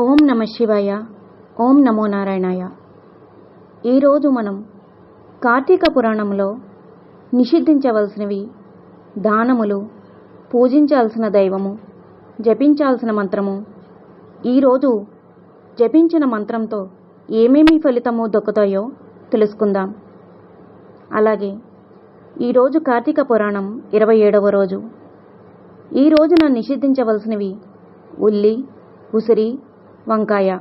ఓం నమ శివాయ ఓం నమో నారాయణాయ. ఈరోజు మనం కార్తీక పురాణంలో నిషిద్ధించవలసినవి దానములు పూజించాల్సిన దైవము జపించాల్సిన మంత్రము. ఈరోజు జపించిన మంత్రంతో ఏమేమి ఫలితము దొక్కుతాయో తెలుసుకుందాం. అలాగే ఈరోజు కార్తీక పురాణం ఇరవై ఏడవ రోజు. ఈ రోజున నిషిద్ధించవలసినవి ఉల్లి ఉసిరి వంకాయ.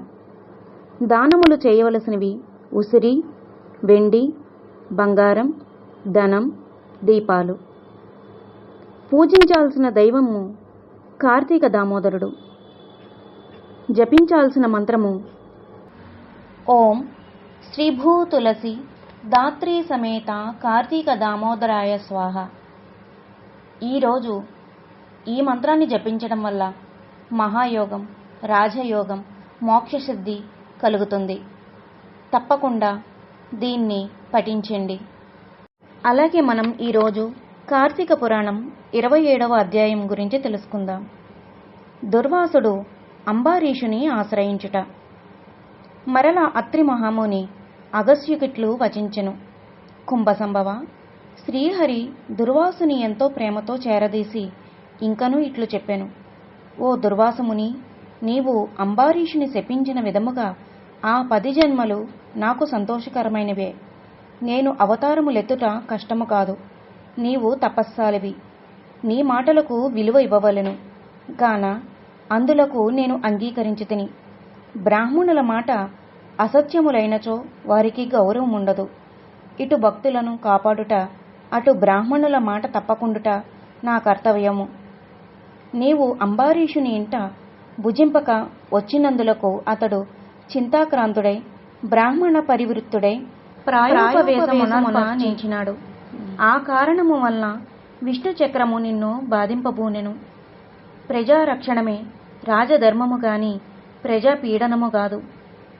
దానములు చేయవలసినవి ఉసిరి వెండి బంగారం ధనం దీపాలు. పూజించాల్సిన దైవము కార్తీక దామోదరుడు. జపించాల్సిన మంత్రము ఓం శ్రీభూ తులసి దాత్రి సమేత కార్తీక దామోదరాయ స్వాహ. ఈరోజు ఈ మంత్రాన్ని జపించడం వల్ల మహాయోగం రాజయోగం మోక్షసిద్ధి కలుగుతుంది. తప్పకుండా దీన్ని పఠించండి. అలాగే మనం ఈరోజు కార్తీక పురాణం ఇరవై ఏడవ అధ్యాయం గురించి తెలుసుకుందాం. దుర్వాసుడు అంబారీషుని ఆశ్రయించుట. మరల అత్రి మహాముని అగస్యుకిట్లు వచించెను. కుంభసంభవ శ్రీహరి దుర్వాసుని ఎంతో ప్రేమతో చేరదీసి ఇంకనూ ఇట్లు చెప్పాను. ఓ దుర్వాసముని నీవు అంబారీషుని శపించిన విధముగా ఆ పది జన్మలు నాకు సంతోషకరమైనవే. నేను అవతారములెత్తుట కష్టము కాదు. నీవు తపస్సాలివి. నీ మాటలకు విలువ ఇవ్వవలెను. గాన అందులకు నేను అంగీకరించి తిని. బ్రాహ్మణుల మాట అసత్యములైనచో వారికి గౌరవం ఉండదు ఇటు భక్తులను కాపాడుట అటు బ్రాహ్మణుల మాట తప్పకుండుట నా కర్తవ్యము. నీవు అంబారీషుని ఇంట భుజింపక వచ్చినందులకు అతడు చింతాక్రాంతుడై బ్రాహ్మణ పరివృత్తుడై ప్రాయోపవేశమున ఆ కారణము వలన విష్ణు చక్రము నిన్ను బాధింపబూనెను. ప్రజారక్షణమే రాజధర్మము గాని ప్రజాపీడనము కాదు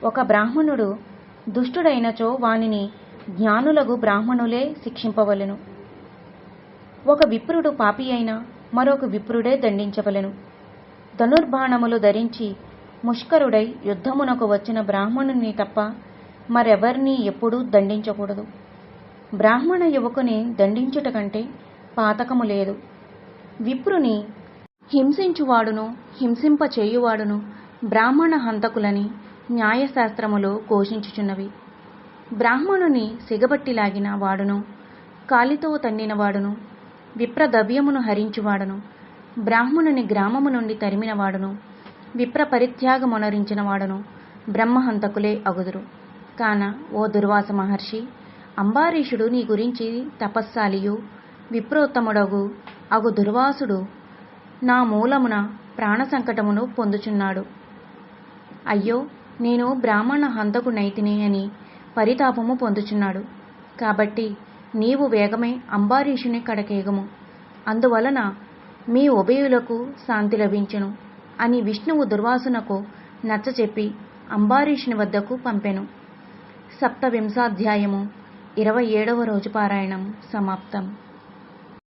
ఒక బ్రాహ్మణుడు దుష్టుడైనచో వానిని జ్ఞానులగు బ్రాహ్మణులే శిక్షింపవలెను. ఒక విప్రుడు పాపి అయినా మరొక విప్రుడే దండించవలెను. ధనుర్బాణములు ధరించి ముష్కరుడై యుద్ధమునకు వచ్చిన బ్రాహ్మణుని తప్ప మరెవర్నీ ఎప్పుడూ దండించకూడదు. బ్రాహ్మణ యువకుని దండించుట కంటే పాతకము లేదు. విప్రుని హింసించువాడును హింసింపచేయువాడును బ్రాహ్మణ హంతకులని న్యాయశాస్త్రములు ఘోషించుచున్నవి. బ్రాహ్మణుని సిగబట్టి లాగిన వాడును కాలితో తన్నినవాడును విప్రదవ్యమును హరించువాడును బ్రాహ్మణుని గ్రామము నుండి తరిమిన వాడును. విప్ర పరిత్యాగమునరించిన వాడును బ్రహ్మహంతకులే అగుదురు. కాన ఓ దుర్వాస మహర్షి అంబారీషుడు నీ గురించి తపస్సాలియు విప్రోత్తముడగు అగు దుర్వాసుడు నా మూలమున ప్రాణ సంకటమును పొందుచున్నాడు. అయ్యో నేను బ్రాహ్మణ హంతకునైతిని అని పరితాపము పొందుచున్నాడు. కాబట్టి నీవు వేగమే అంబారీషుని కడకేగము అందువలన మీ ఉభయులకు శాంతి లభించును అని విష్ణువు దుర్వాసునకు నచ్చచెప్పి అంబారీషుని వద్దకు పంపెను. సప్తవింశాధ్యాయము ఇరవై ఏడవ రోజు పారాయణం సమాప్తం.